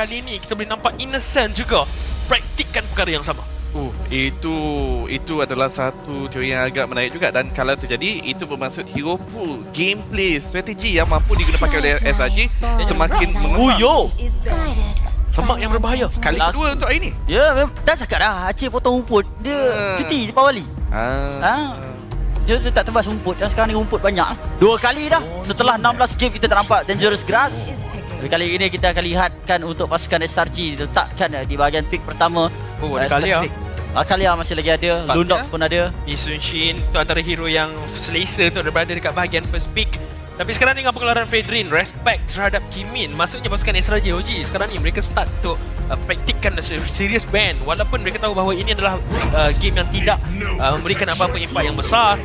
kali ni kita boleh nampak Innocent juga praktikkan perkara yang sama. Uh, itu itu adalah satu teori yang agak menarik juga dan kalau terjadi itu bermaksud hero pool gameplay strategi yang mampu digunakan pakai oleh SRG semakin mengemang. Uyo. Semak yang berbahaya. Kali Last- kedua untuk hari ni. Ya, mem- dah cakap dah. Aceh potong rumput. Dia Ah. cuti di Pawali. Ah. Ah. Dia, dia tak tebas rumput. Dan sekarang ni rumput banyak. Dua kali dah. Setelah 16 game kita tak nampak Dangerous Grass. Tapi kali ini kita akan lihatkan untuk pasukan SRG diletakkan eh, di bahagian pick pertama. Oh, ada Eh, Kalia. Ah, Kalia masih lagi ada. Lundox pun ada. Isun Shin tu antara hero yang selesa tu ada berada dekat bahagian first pick. Tapi sekarang ni dengan pengeluaran Fedrin, respect terhadap Kimin. Maksudnya pasukan SRJ OG sekarang ni mereka start untuk uh, praktikkan serious ban. Walaupun mereka tahu bahawa ini adalah uh, game yang tidak uh, memberikan apa-apa impact yang besar.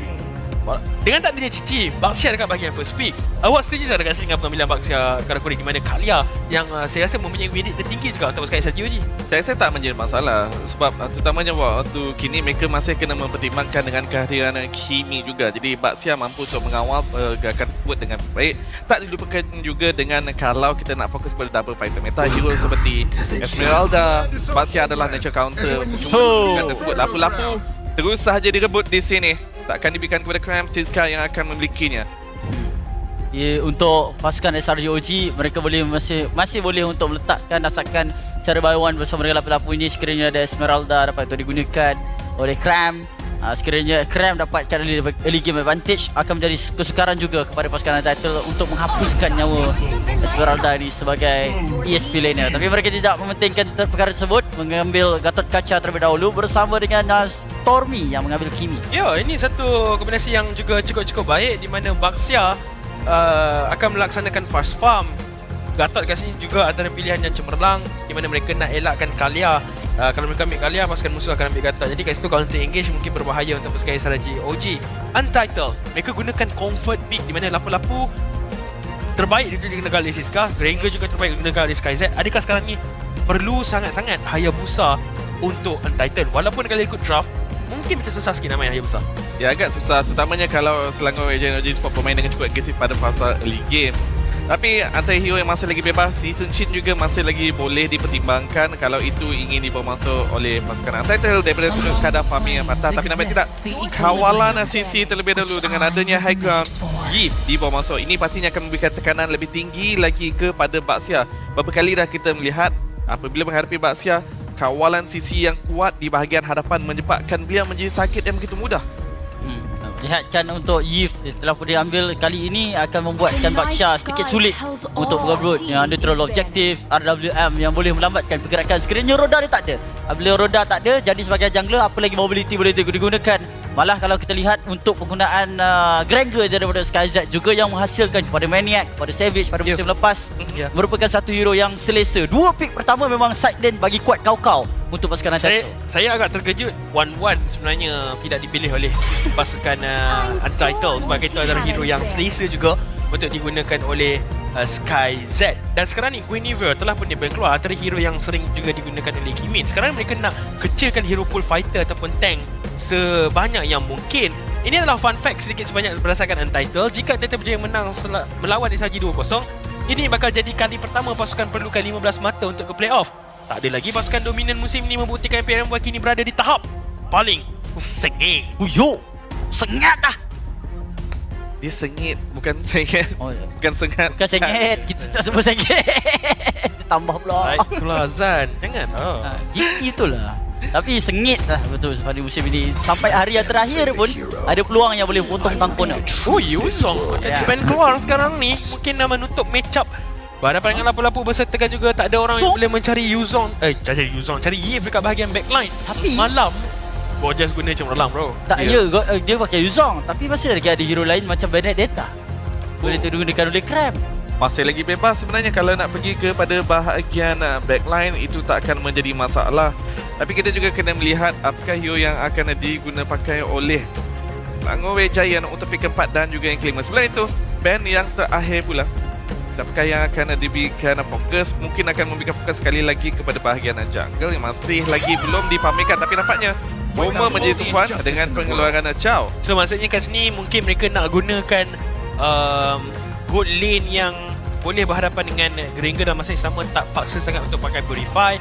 Dengan tak adanya Cici, Baxia dekat bahagian first pick. Awak setuju tak dengan dengan pengambilan Baxia Karakuri di mana Kalia yang uh, saya rasa mempunyai weighted tertinggi juga untuk pasukan SRJ OG. Saya rasa tak menjadi masalah sebab uh, terutamanya waktu kini mereka masih kena mempertimbangkan dengan kehadiran uh, Kimi juga. Jadi Baxia mampu untuk mengawal uh, gerakan tersebut dengan baik. Tak dilupakan juga dengan kalau kita nak fokus pada double fighter meta hero seperti Esmeralda, Baxia adalah natural counter cuma Oh. tersebut lapu-lapu terus sahaja direbut di sini. Takkan diberikan kepada Cram Siska yang akan memilikinya. Ya, untuk pasukan SRJ OG mereka boleh masih masih boleh untuk meletakkan asalkan secara bayawan bersama dengan lapu-lapu ini sekiranya ada Esmeralda dapat untuk digunakan oleh Cram uh, sekiranya Cram dapatkan early, game advantage akan menjadi kesukaran juga kepada pasukan title untuk menghapuskan nyawa Esmeralda ini sebagai ESP laner tapi mereka tidak mementingkan perkara tersebut mengambil Gatot Kaca terlebih dahulu bersama dengan uh, Stormy yang mengambil Kimi Ya, ini satu kombinasi yang juga cukup-cukup baik di mana Baxia uh, akan melaksanakan fast farm. Gatot kat sini juga antara pilihan yang cemerlang di mana mereka nak elakkan Kalia. Uh, kalau mereka ambil Kalia, pasukan musuh akan ambil Gatot. Jadi kat situ counter engage mungkin berbahaya untuk pasukan SRG OG. Untitled, mereka gunakan comfort pick di mana lapu-lapu terbaik dia digunakan oleh Siska, Granger juga terbaik digunakan oleh SkyZ. Adakah sekarang ni perlu sangat-sangat Hayabusa untuk Untitled? Walaupun kalau ikut draft, mungkin macam susah sikit nak main Hayabusa. Ya agak susah terutamanya kalau Selangor Agent Energy Sport bermain dengan cukup agresif pada fasa early game. Tapi antara hero yang masih lagi bebas, Season Shin juga masih lagi boleh dipertimbangkan kalau itu ingin dibawa masuk oleh pasukan Untitled daripada sudut kadar farming yang patah. Tapi nampak tidak, kawalan CC terlebih dahulu dengan adanya high ground Yi dibawa masuk. Ini pastinya akan memberikan tekanan lebih tinggi lagi kepada Baxia. Beberapa kali dah kita melihat apabila menghadapi Baxia, kawalan CC yang kuat di bahagian hadapan menyebabkan beliau menjadi target yang begitu mudah. Lihatkan untuk Yif telah pun diambil kali ini akan membuatkan Baksha sedikit sulit untuk berebut yang ada terlalu objektif RWM yang boleh melambatkan pergerakan. Sekiranya roda dia tak ada. Bila roda tak ada jadi sebagai jungler apa lagi mobility boleh digunakan? Malah kalau kita lihat untuk penggunaan uh, Granger daripada SkyZ juga yang menghasilkan kepada Maniac kepada Savage pada musim lepas Ya. merupakan satu hero yang selesa. Dua pick pertama memang side lane bagi kuat kau-kau untuk pasukan Saya Untitled saya agak terkejut. Wan-Wan sebenarnya tidak dipilih oleh pasukan uh, Untitled sebagai itu adalah hero yang selesa juga untuk digunakan oleh uh, Sky Z. Dan sekarang ni Guinevere telah pun dia keluar. Antara hero yang sering juga digunakan oleh Kimin sekarang mereka nak kecilkan hero pool fighter ataupun tank sebanyak yang mungkin. Ini adalah fun fact sedikit sebanyak berdasarkan Untitled. Jika Titan berjaya menang sel- melawan SRG 2-0 ini bakal jadi kali pertama pasukan perlukan 15 mata untuk ke playoff tak ada lagi pasukan dominan musim ini membuktikan PRM kini berada di tahap paling sengit. Uyo sengat dah Dia sengit bukan sengit oh, ya. bukan sengat Bukan sengit Kita tak sebut sengit Tambah pula Baiklah Zan, jangan. Oh. ha, Gigi itulah Tapi sengit lah betul pada musim ini Sampai hari yang terakhir pun Ada peluang yang boleh potong tangkun Oh, Yusong akan yeah. keluar sekarang ni. Mungkin nak menutup match up. Berhadapan dengan lapu-lapu bersertakan juga tak ada orang yang So- boleh mencari Yuzong. Eh, cari Yuzong, cari Yif dekat bahagian backline. Tapi- malam Gorgeous guna cemerlang bro. Tak ya, go- eh, dia pakai Yuzong Tapi masih lagi ada hero lain macam Benedetta Boleh digunakan oleh Cram Masih lagi bebas sebenarnya kalau nak pergi kepada bahagian uh, backline itu tak akan menjadi masalah. Tapi kita juga kena melihat apakah hero yang akan digunakan pakai oleh Selangor Giant untuk pick keempat dan juga yang kelima. Sebelum itu, band yang terakhir pula Apakah yang akan diberikan fokus Mungkin akan memberikan fokus sekali lagi kepada bahagian jungle Yang masih lagi belum dipamerkan. Tapi nampaknya Boma menjadi tuan dengan pengeluaran Chow. So maksudnya kat sini mungkin mereka nak gunakan um, gold lane yang boleh berhadapan dengan Geringer dalam masa yang sama tak paksa sangat untuk pakai Purify.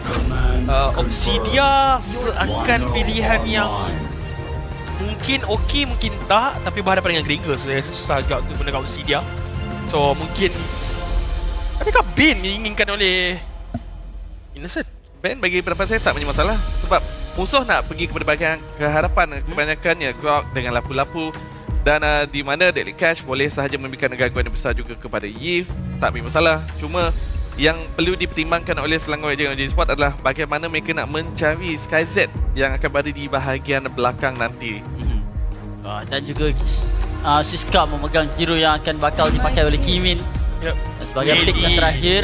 Uh, Obsidia seakan pilihan yang mungkin okey mungkin tak tapi berhadapan dengan Geringer so saya susah juga untuk gunakan Obsidia. So mungkin adakah Bin diinginkan oleh Innocent. Ben bagi pendapat saya tak punya masalah. Sebab musuh nak pergi kepada bahagian keharapan kebanyakannya. Grok dengan lapu-lapu. Dan uh, di mana Deadly Cash boleh sahaja memberikan gangguan yang besar juga kepada Yves. Tak punya masalah. Cuma yang perlu dipertimbangkan oleh selangor Agent Energy Sport adalah bagaimana mereka nak mencari SkyZ yang akan berada di bahagian belakang nanti. Mhm. Ah, dan juga uh, Siska memegang hero yang akan bakal dipakai oleh Kimin. Yep. Sebagai pick yang terakhir.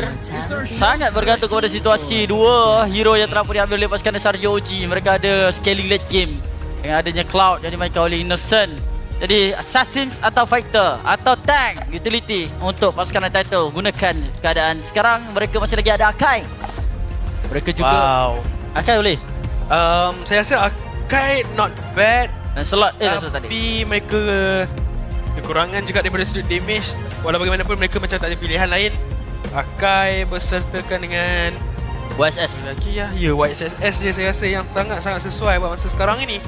Sangat bergantung kepada situasi. Dua hero yang telah pun diambil oleh pasukan OG Mereka ada scaling late game. Dengan adanya Cloud yang dimainkan oleh Innocent. Jadi Assassins atau Fighter Atau Tank Utility Untuk pasukan Untitled Gunakan keadaan Sekarang. Mereka masih lagi ada Akai. Mereka juga wow. Akai boleh? Um, saya rasa Akai not bad. Dan slot Eh tadi. Tapi mereka kekurangan juga daripada sudut damage. Walau bagaimanapun mereka macam tak ada pilihan lain Akai bersertakan dengan YSS lagi ya Ya YSS je saya rasa yang sangat-sangat sesuai buat masa sekarang ini.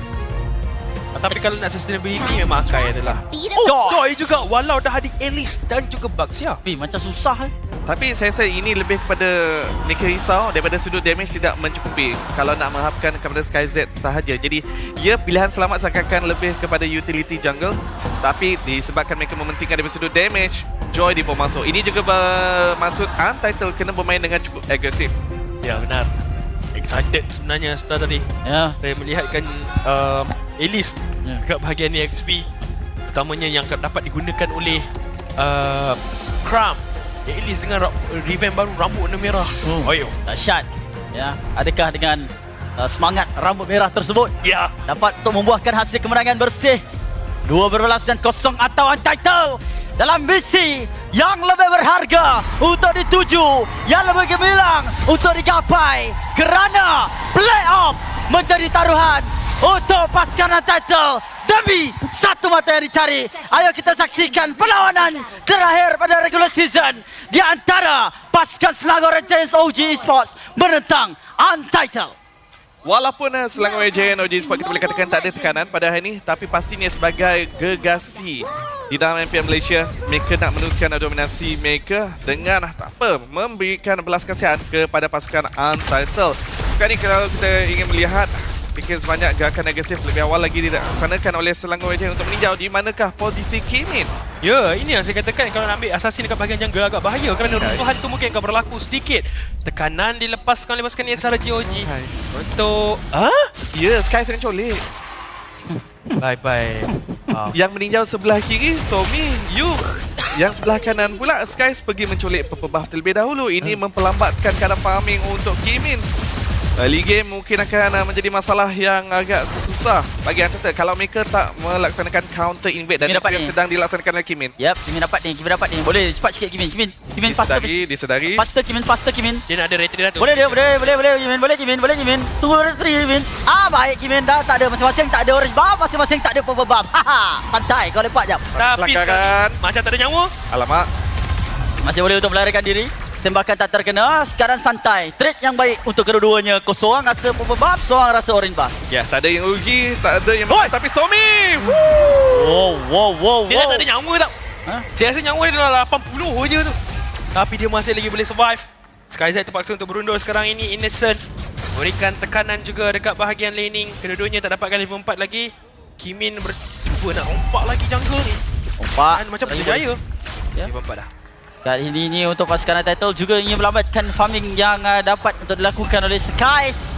Tapi kalau nak sustainability memang Akai adalah. Oh Joy juga. Walau dah ada Alice dan juga Bugs ya. Tapi macam susah eh. Tapi saya rasa ini lebih kepada mereka risau daripada sudut damage tidak mencukupi. Kalau nak mengharapkan kepada SkyZ sahaja. Jadi, ya pilihan selamat seakan lebih kepada utility jungle tapi disebabkan mereka mementingkan daripada sudut damage, Joy di bawah masuk. Ini juga bermaksud Untitled kena bermain dengan cukup agresif. Ya benar Excited sebenarnya sebentar tadi Ya Saya melihatkan um, Alice Ya. dekat bahagian EXP Utamanya yang dapat digunakan oleh uh, Cram Alice dengan ra- revamp baru rambut warna merah Hmm. Oh yo Dahsyat Ya Adakah dengan uh, semangat rambut merah tersebut Ya dapat untuk membuahkan hasil kemenangan bersih. Dua berbalas dan kosong atau untitled dalam misi yang lebih berharga untuk dituju, yang lebih gemilang untuk digapai kerana playoff menjadi taruhan untuk pasukan untitled demi satu mata yang dicari. Ayo kita saksikan perlawanan terakhir pada regular season di antara pasukan Selangor Giants OG Esports menentang untitled. Walaupun uh, Selangor Giant OG Sport kita boleh katakan tak ada tekanan pada hari ini tapi pastinya sebagai gegasi di dalam MPL Malaysia mereka nak meneruskan dominasi mereka dengan tak apa memberikan belas kasihan kepada pasukan Untitled. Kali ni kalau kita ingin melihat fikir sebanyak gerakan agresif lebih awal lagi dilaksanakan oleh Selangor Giant untuk meninjau di manakah posisi Kimin. Ya, ini yang saya katakan kalau nak ambil assassin dekat bahagian jungle agak bahaya kerana runtuhan tu mungkin akan berlaku sedikit. Tekanan dilepaskan oleh pasukan ESR GOG untuk ah Ya, Sky sering colek. bye bye. Ah. Yang meninjau sebelah kiri, Tommy, you. Yang sebelah kanan pula, Skies pergi menculik purple buff terlebih dahulu. Ini memperlambatkan keadaan farming untuk Kimin. Early game mungkin akan uh, menjadi masalah yang agak susah bagi Untitled kalau mereka tak melaksanakan counter invade dan dapat yang sedang dilaksanakan oleh Kimin. Yap, Kimin dapat ni, Kimin dapat ni. Boleh cepat sikit Kimin. Kimin, Kimin faster. Disedari, disedari. Faster Kimin, faster Kimin. Dia nak ada retreat dah tu. Boleh dia, boleh, boleh, boleh Kimin, boleh Kimin, boleh Kimin. Tunggu retry Kimin. Ah, baik Kimin dah tak ada masing-masing tak ada orange buff, masing-masing tak ada purple buff. Haha, santai kau lepak jap. Tapi Pelanggaran. macam tak ada nyawa. Alamak. Masih boleh untuk melarikan diri. Tembakan tak terkena. Sekarang santai. Trade yang baik untuk kedua-duanya. Kau seorang rasa purple buff, seorang rasa orange buff. Ya, tak ada yang rugi, tak ada yang Oi! tapi Stormy. Wow, wow, wow, Dia wow. tak ada nyawa tau. Ha? Saya rasa nyawa dia dah 80 je tu. Tapi dia masih lagi boleh survive. SkyZ terpaksa untuk berundur sekarang ini Innocent. Berikan tekanan juga dekat bahagian laning. Kedua-duanya tak dapatkan level 4 lagi. Kimin ber- cuba nak rompak lagi jungle ni. Ompak. Dan macam berjaya. Ya. Level 4 dah. Kali ini, ini untuk pasukan title juga ingin melambatkan farming yang uh, dapat untuk dilakukan oleh Skies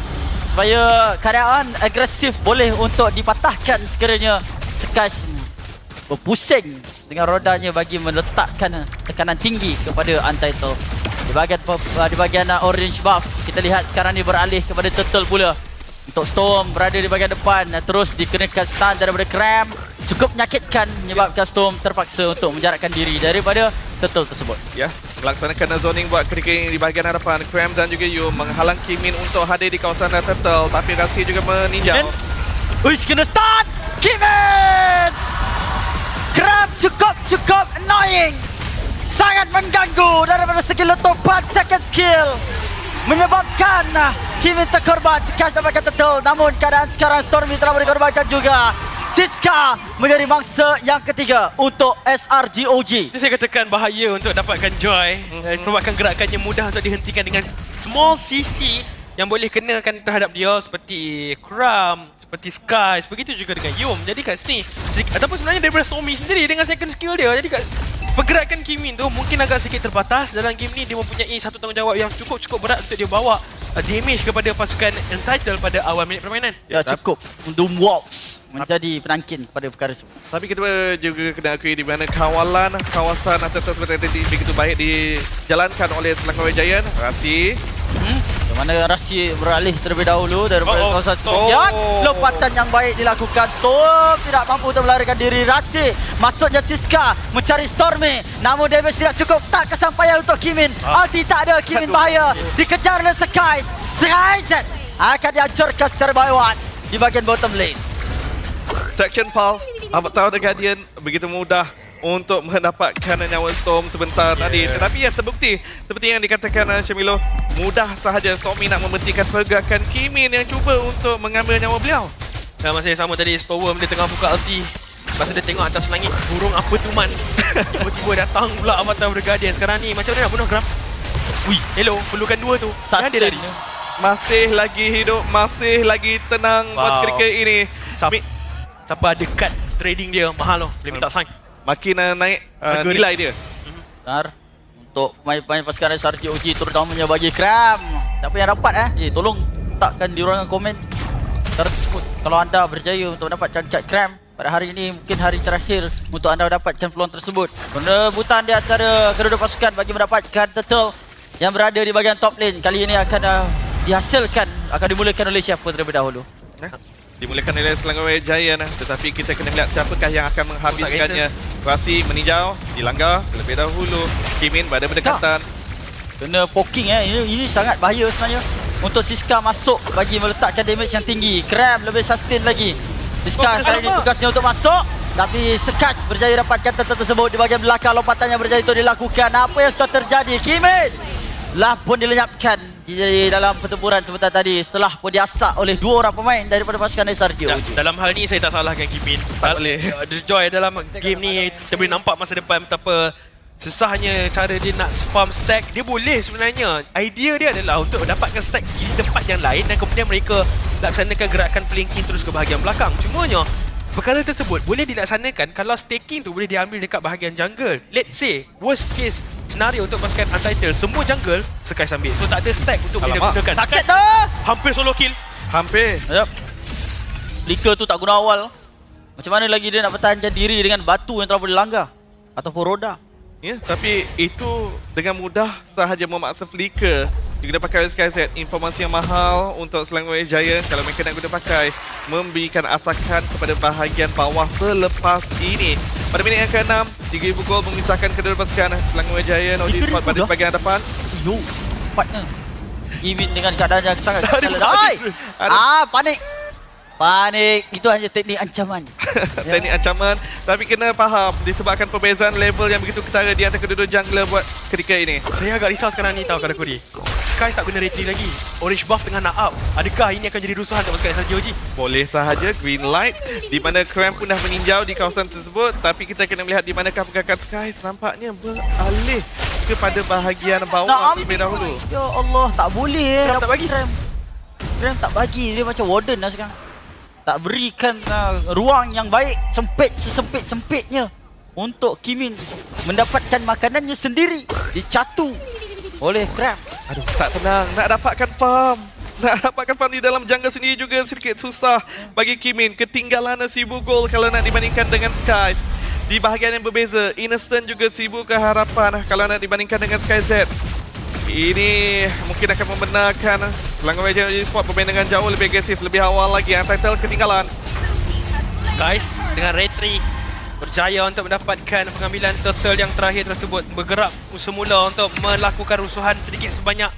supaya keadaan agresif boleh untuk dipatahkan sekiranya Skies berpusing dengan rodanya bagi meletakkan uh, tekanan tinggi kepada Untitled. Di bahagian uh, di bahagian uh, orange buff kita lihat sekarang ni beralih kepada Turtle pula. Untuk Storm berada di bahagian depan uh, terus dikenakan stun daripada Cram cukup menyakitkan menyebabkan Storm terpaksa untuk menjarakkan diri daripada Turtle tersebut. Ya, melaksanakan zoning buat ketika ini di bahagian hadapan. Cram dan juga Yu menghalang Kimin untuk hadir di kawasan Turtle tapi Rasi juga meninjau. Kimin. Uish kena stun! Kimin! Crab cukup cukup annoying! sangat mengganggu daripada segi letupan second skill menyebabkan ah, Kimin terkorban Siska dapatkan tentu namun keadaan sekarang Stormy telah dikorbankan juga Siska menjadi mangsa yang ketiga untuk SRGOG Itu saya katakan bahaya untuk dapatkan joy mm-hmm. Sebabkan gerakannya mudah untuk dihentikan dengan small CC yang boleh kenakan terhadap dia seperti Kram, seperti Sky, begitu juga dengan Yum. Jadi kat sini, ataupun sebenarnya daripada Stormy sendiri dengan second skill dia. Jadi kat pergerakan Kimin tu mungkin agak sedikit terbatas dalam game ni dia mempunyai satu tanggungjawab yang cukup-cukup berat untuk dia bawa uh, damage kepada pasukan Entitled pada awal minit permainan. Ya cukup Doom Walks menjadi penangkin pada perkara tersebut Tapi kita juga kena akui di mana kawalan kawasan seperti tadi begitu baik dijalankan oleh Selangor Giant. Rasi hmm? Di mana Rasi beralih terlebih dahulu daripada Oh, oh. kawasan Oh. Lompatan yang baik dilakukan Storm tidak mampu untuk melarikan diri Rasi. Masuknya Siska mencari Stormy. Namun damage tidak cukup. Tak kesampaian untuk Kimin. Ah. Ulti tak ada. Kimin bahaya. Dikejar oleh Skies. Skies akan dihancurkan secara by one di bahagian bottom lane. Section Pulse Avatar The Guardian begitu mudah untuk mendapatkan nyawa Storm sebentar tadi. Tetapi ya terbukti Seperti yang dikatakan uh, Syamilo Mudah sahaja Stormy nak membentikan pergerakan Kimin yang cuba untuk mengambil nyawa beliau. Dan masa yang sama tadi Storm dia tengah buka ulti Masa dia tengok atas langit burung apa tu man? Tiba-tiba datang pula Avatar the Guardian. Sekarang ni macam mana nak bunuh Gram? Ui, hello, perlukan dua tu. Yang dia tadi. Masih lagi hidup Masih lagi tenang buat Wow. kriket ini. Siapa, Mi- siapa ada card trading dia mahal loh Boleh minta sign Makin uh, naik uh, Harga nilai dia Benar. Untuk pemain-pemain pasukan SRGOG terutamanya bagi Kram. Siapa yang dapat eh? Eh, tolong letakkan di ruangan komen tersebut. Kalau anda berjaya untuk mendapatkan kad Kram pada hari ini mungkin hari terakhir untuk anda mendapatkan peluang tersebut. Perebutan di antara kedua-dua pasukan bagi mendapatkan turtle yang berada di bahagian top lane kali ini akan uh, dihasilkan akan dimulakan oleh siapa terlebih dahulu. Eh, Dimulakan oleh Selangor Giant eh. Tetapi kita kena melihat siapakah yang akan menghabiskannya Rasi meninjau Dilanggar terlebih dahulu Kimin pada berdekatan Kena poking eh. Ini, ini sangat bahaya sebenarnya. Untuk Siska masuk bagi meletakkan damage yang tinggi. Kram lebih sustain lagi. Siska Oh, kali ini tugasnya untuk masuk. Tapi Sekas berjaya dapatkan turtle tersebut di bahagian belakang lompatan yang berjaya itu dilakukan. Apa yang sudah terjadi? Kimin lah pun dilenyapkan di dalam pertempuran sebentar tadi setelah pun diasak oleh dua orang pemain daripada pasukan SRG. Da- dalam hal ni saya tak salahkan Kimin. Tak boleh. The joy dalam game ni kita boleh nampak masa depan betapa susahnya cara dia nak farm stack. Dia boleh sebenarnya. Idea dia adalah untuk dapatkan stack di tempat yang lain dan kemudian mereka laksanakan gerakan flanking terus ke bahagian belakang. Cumanya perkara tersebut boleh dilaksanakan kalau staking tu boleh diambil dekat bahagian jungle. Let's say worst case senario untuk pasukan Untitled semua jungle Sky ambil. So tak ada stack untuk boleh Alamak. gunakan. Sakit tu. hampir solo kill. Hampir Yep. Lika tu tak guna awal. Macam mana lagi dia nak pertahankan diri dengan batu yang telah boleh langgar ataupun roda. Ya, tapi itu dengan mudah sahaja memaksa flicker juga dapat oleh SkyZ informasi yang mahal untuk Selangor Giant kalau mereka nak guna pakai memberikan asakan kepada bahagian bawah selepas ini. Pada minit yang ke-6 3,000 gol memisahkan kedua pasukan Selangor Giant OG 3,000 Sport pada bahagian hadapan. Yo, cepatnya. Imin dengan keadaan yang sangat Ah, panik. Panik. Itu hanya teknik ancaman. teknik ancaman tapi kena faham disebabkan perbezaan level yang begitu ketara di antara kedua-dua jungler buat ketika ini Saya agak risau sekarang ni tau Kara Kuri Sky tak guna retry lagi Orange buff tengah nak up Adakah ini akan jadi rusuhan untuk pasukan SRG Boleh sahaja green light di mana Cram pun dah meninjau di kawasan tersebut tapi kita kena melihat di manakah pergerakan Skies nampaknya beralih kepada bahagian bawah terlebih dahulu. Ya Allah, tak boleh eh. Kram tak dapat bagi? Kram. Kram tak bagi. Dia macam warden lah sekarang. Tak berikan uh, ruang yang baik. Sempit sesempit-sempitnya. Untuk Kimin mendapatkan makanannya sendiri. Dicatu oleh Kram. Aduh, tak tenang nak dapatkan farm. Nak dapatkan farm di dalam jungle sendiri juga sedikit susah bagi Kimin. Ketinggalan 1000 gol kalau nak dibandingkan dengan Skies. Di bahagian yang berbeza, Innocent juga 1000 keharapan kalau nak dibandingkan dengan Sky Z. Ini mungkin akan membenarkan Selangor Regional Sport bermain dengan jauh lebih agresif, lebih awal lagi. Untitled ketinggalan. Skies dengan retry Berjaya untuk mendapatkan pengambilan turtle yang terakhir tersebut. Bergerak semula untuk melakukan rusuhan sedikit sebanyak.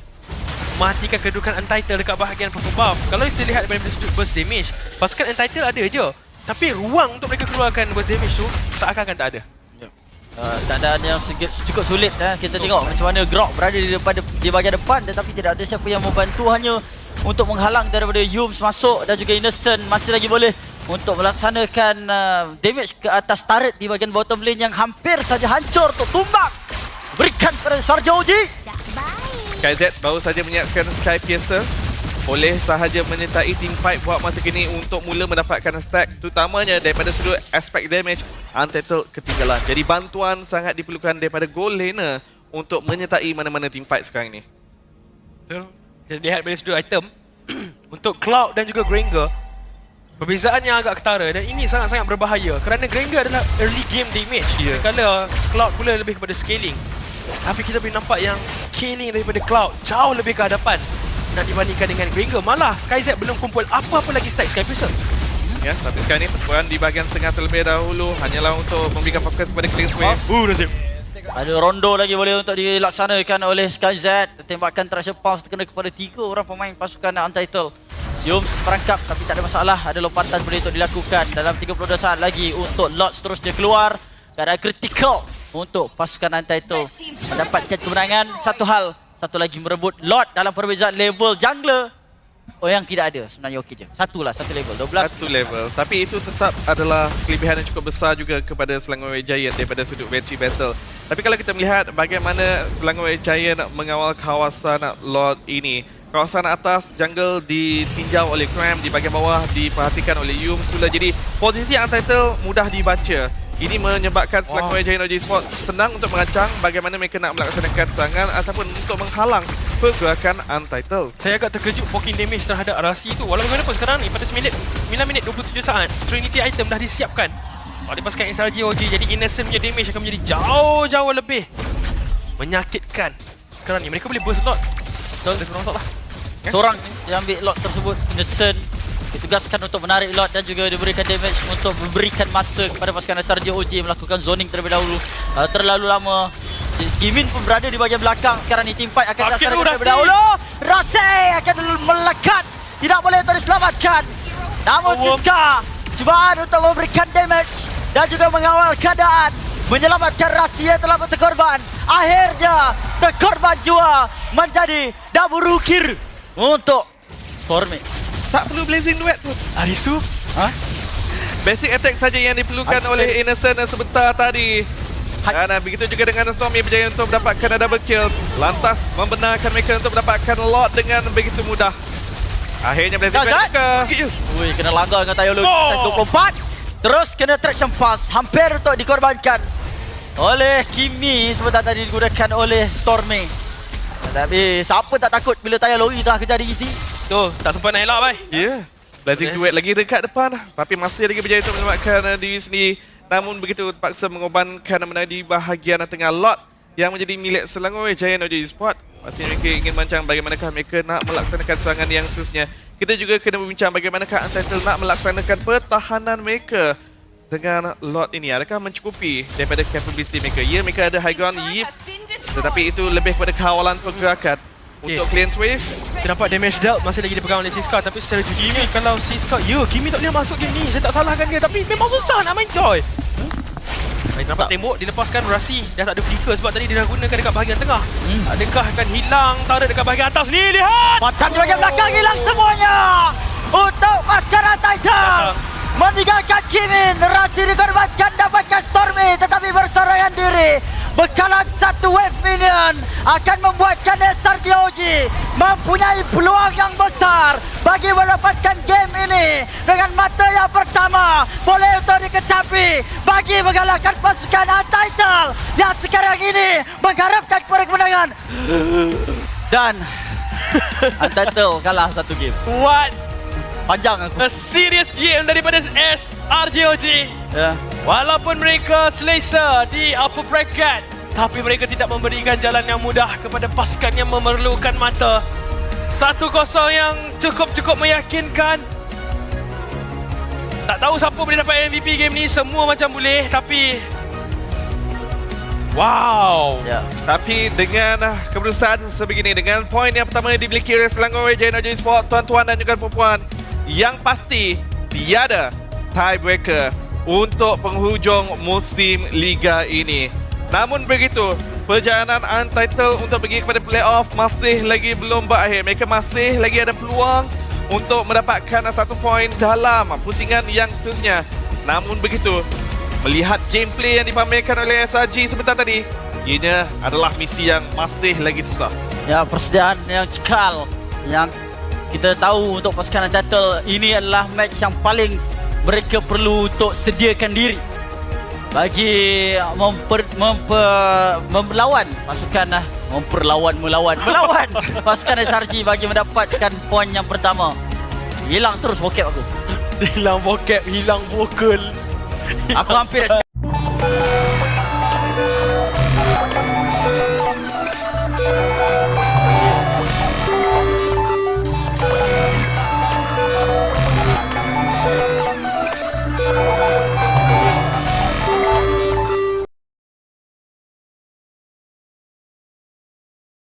Mematikan kedudukan Untitled dekat bahagian purple buff. Kalau kita lihat daripada sudut burst damage Pasukan Untitled ada je. Tapi ruang untuk mereka keluarkan burst damage tu Seakan-akan tak ada Uh, keadaan yang segit, cukup sulit eh. Kita tengok macam mana Grok berada di depan di bahagian depan tetapi tidak ada siapa yang membantu hanya untuk menghalang daripada Yums masuk dan juga Innocent masih lagi boleh untuk melaksanakan uh, damage ke atas turret di bahagian bottom lane yang hampir saja hancur untuk tumbang. Berikan kepada Sarjo Oji. KZ baru saja menyiapkan Sky Piercer boleh sahaja menyertai team fight buat masa kini untuk mula mendapatkan stack terutamanya daripada sudut aspek damage Untitled ketinggalan. Jadi bantuan sangat diperlukan daripada goal laner untuk menyertai mana-mana team fight sekarang ni. Betul. Kita lihat dari sudut item untuk Cloud dan juga Granger perbezaan yang agak ketara dan ini sangat-sangat berbahaya kerana Granger adalah early game damage Ya. kalau Cloud pula lebih kepada scaling tapi kita boleh nampak yang scaling daripada Cloud jauh lebih ke hadapan nak dibandingkan dengan Granger malah SkyZ belum kumpul apa-apa lagi stack Sky Piercer Ya, tapi sekarang ni pertempuran di bahagian tengah terlebih dahulu hanyalah untuk memberikan fokus kepada Clean Wave. Uh, Nazim Ada rondo lagi boleh untuk dilaksanakan oleh SkyZ. Tembakan Treasure Pulse terkena kepada tiga orang pemain pasukan Untitled. Yums merangkap tapi tak ada masalah. Ada lompatan boleh untuk dilakukan dalam 32 saat lagi untuk Lord seterusnya keluar. Keadaan kritikal untuk pasukan Untitled mendapatkan kemenangan. Satu hal, satu lagi merebut Lord dalam perbezaan level jungler. Oh yang tidak ada sebenarnya okey je. Satu lah, satu level. 12. Satu level. Tapi itu tetap adalah kelebihan yang cukup besar juga kepada Selangor Giant daripada sudut battery battle. Tapi kalau kita melihat bagaimana Selangor Giant mengawal kawasan Lord ini. Kawasan atas jungle ditinjau oleh Cram, di bahagian bawah diperhatikan oleh Yum pula. Jadi posisi Untitled mudah dibaca. Ini menyebabkan Selangor Wow. Giant OG Sport senang untuk merancang bagaimana mereka nak melaksanakan serangan ataupun untuk menghalang pergerakan Untitled. Saya agak terkejut poking damage terhadap Rasi tu. Walau bagaimanapun sekarang ni pada 9 minit 9 minit 27 saat Trinity item dah disiapkan. Oleh pasukan SRG OG Jadi Innocent punya damage akan menjadi jauh-jauh lebih Menyakitkan. Sekarang ni mereka boleh burst lot. Betul? Ada seorang lah. Seorang yang ambil lot tersebut Innocent ditugaskan untuk menarik lot dan juga diberikan damage untuk memberikan masa kepada pasukan SRJ OJ melakukan zoning terlebih dahulu. Uh, terlalu lama. Gimin pun berada di bahagian belakang. Sekarang ni team fight akan dilaksanakan terlebih dahulu. Rase akan melekat. Tidak boleh untuk diselamatkan. Namun Oh. Siska cubaan untuk memberikan damage dan juga mengawal keadaan menyelamatkan Rasi yang telah berkorban. Akhirnya terkorban jua menjadi double untuk Stormy Tak perlu Blazing Duet pun. Arisu Ha? Basic attack saja yang diperlukan Attack. oleh Innocent sebentar tadi. Dan uh, begitu juga dengan Stormy berjaya untuk mendapatkan double kill. Lantas membenarkan mereka untuk mendapatkan lot dengan begitu mudah. Akhirnya Blazing Duet juga. Ui, kena langgar dengan Tayo Lung. Oh. 24. Terus kena traction pass. Hampir untuk dikorbankan oleh Kimi sebentar tadi digunakan oleh Stormy. Tapi siapa tak takut bila Tayo Lori tengah kejar diri? Tu tak sempat nak elak bai Ya. Yeah. Blazing. Duet lagi dekat depan. Tapi masih lagi berjaya untuk menyelamatkan uh, diri sendiri. Namun begitu terpaksa mengorbankan menang di bahagian tengah lot yang menjadi milik Selangor Giant OJ Sport. Pasti mereka ingin mancang bagaimanakah mereka nak melaksanakan serangan yang seterusnya. Kita juga kena berbincang bagaimanakah Untitled nak melaksanakan pertahanan mereka dengan lot ini. Adakah mencukupi daripada capability mereka? Ya, mereka ada high ground, yip. Tetapi itu lebih kepada kawalan pergerakan. Okay. Untuk cleanse wave, Kita nampak damage dealt masih lagi dipegang oleh Siska. Tapi secara jujur Kimi kalau Siska Ya Kimi tak boleh masuk game ni. Saya tak salahkan dia Tapi memang susah nak main Joy. Baik, nampak Tak. tembok dilepaskan Rasi. Dah tak ada flicker sebab tadi dia dah gunakan dekat bahagian tengah. Hmm. Adakah akan hilang Tarik dekat bahagian atas? Ni Lihat! Macam di bahagian belakang hilang semuanya. Untuk maskara Titan. Meninggalkan Kimin, Rasi dikorbankan dapatkan Stormy. Tetapi bersorangan diri. Bekalan satu wave minion akan membuatkan SRDOG mempunyai peluang yang besar bagi mendapatkan game ini. Dengan mata yang pertama boleh untuk dikecapi bagi mengalahkan pasukan Untitled yang sekarang ini mengharapkan kepada kemenangan. Dan Untitled kalah satu game. What? Panjang aku. A serious game daripada SRJOG ya Walaupun mereka selesa di upper bracket Tapi mereka tidak memberikan jalan yang mudah kepada pasukan yang memerlukan mata. 1-0 yang cukup-cukup meyakinkan. Tak tahu siapa boleh dapat MVP game ni Semua macam boleh Tapi Wow. Ya. Tapi dengan uh, keputusan sebegini Dengan poin yang pertama yang dimiliki oleh Selangor OJ Sport Tuan-tuan dan juga perempuan Yang pasti Tiada tiebreaker Untuk penghujung musim Liga ini Namun begitu, perjalanan Untitled untuk pergi kepada playoff masih lagi belum berakhir. Mereka masih lagi ada peluang untuk mendapatkan satu poin dalam pusingan yang seterusnya. Namun begitu, melihat gameplay yang dipamerkan oleh SRG sebentar tadi, ianya adalah misi yang masih lagi susah. Ya, persediaan yang cekal yang kita tahu untuk pasukan Untitled ini adalah match yang paling mereka perlu untuk sediakan diri bagi memper, memper, melawan pasukan ah, memperlawan melawan melawan pasukan SRG bagi mendapatkan poin yang pertama. Hilang terus bokep aku. Hilang vocab, hilang vokal. Aku hampir